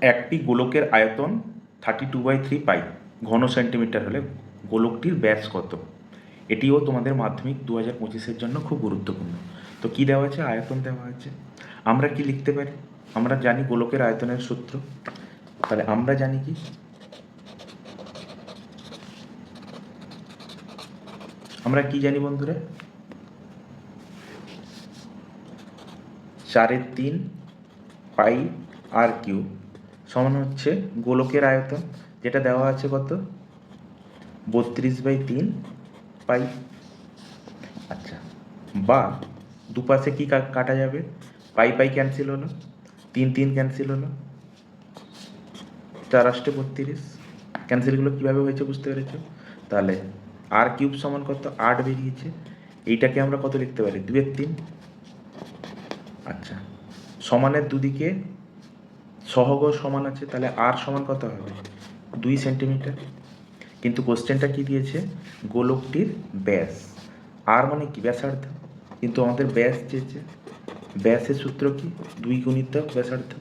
একটি গোলকের আয়তন thirty two by three pi ঘন সেন্টিমিটার হলে গোলকটির ব্যাস কত? এটিও তোমাদের মাধ্যমিক দু হাজার পঁচিশের জন্য খুব গুরুত্বপূর্ণ। তো কী দেওয়া আছে? আয়তন দেওয়া আছে। আমরা কি লিখতে পারি? আমরা জানি গোলকের আয়তনের সূত্র। তাহলে আমরা জানি কি? আমরা কি জানি বন্ধুরা? চারের তিন পাই আর কিউ সমান হচ্ছে গোলকের আয়তন, যেটা দেওয়া আছে কত? বত্রিশ বাই তিন পাই। আচ্ছা বা দুপাশে কি কাটা যাবে? পাই পাই ক্যান্সেল হলো, তিন তিন ক্যান্সেল হলো। চার আষ্টে বত্রিশ। ক্যান্সেলগুলো কীভাবে হয়েছে বুঝতে পেরেছ? তাহলে আর কিউব সমান কত? আট বেরিয়েছে। এইটাকে আমরা কত লিখতে পারি? দুয়ের তিন। আচ্ছা সমানের দুদিকে সহগ সমান আছে, তাহলে আর সমান কত হবে? দুই সেন্টিমিটার কিন্তু কোশ্চেনটা কি দিয়েছে? গোলকটির ব্যাস। আর মানে কি? ব্যাসার্ধ। কিন্তু আমাদের ব্যাস চেয়েছে ব্যাসের সূত্র কি? দুই গুণিত ব্যাসার্ধ।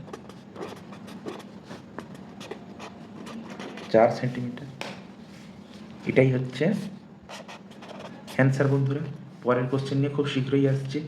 চার সেন্টিমিটার এটাই হচ্ছে অ্যান্সার বন্ধুরা। পরের কোশ্চেন নিয়ে খুব শীঘ্রই আসছে।